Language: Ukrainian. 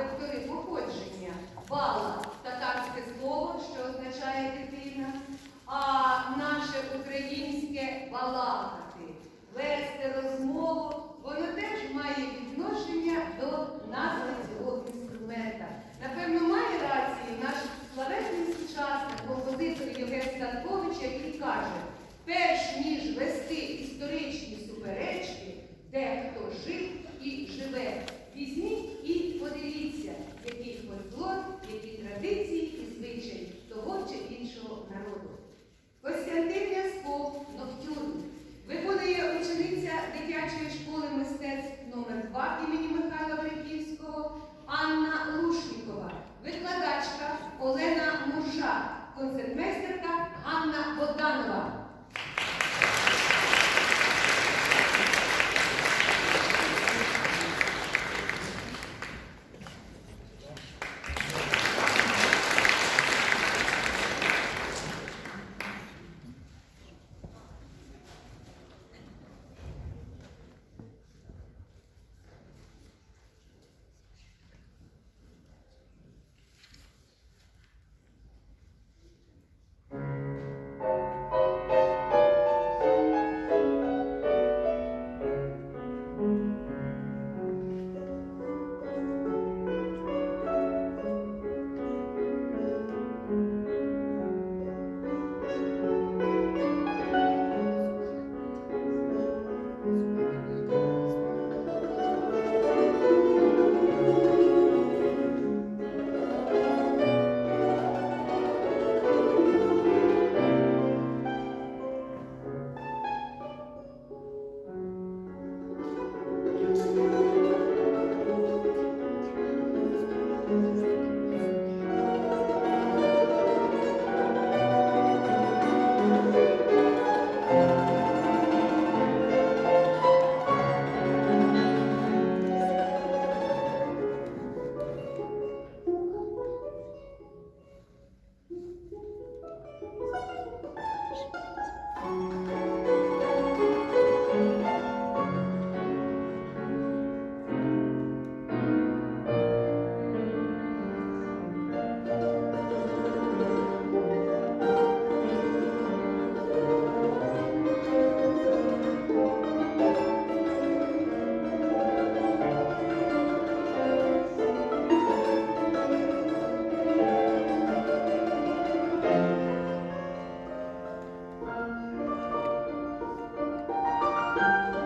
вектори походження. Бала татарське слово, що означає концертмейстерка Анна Богданова. Bye.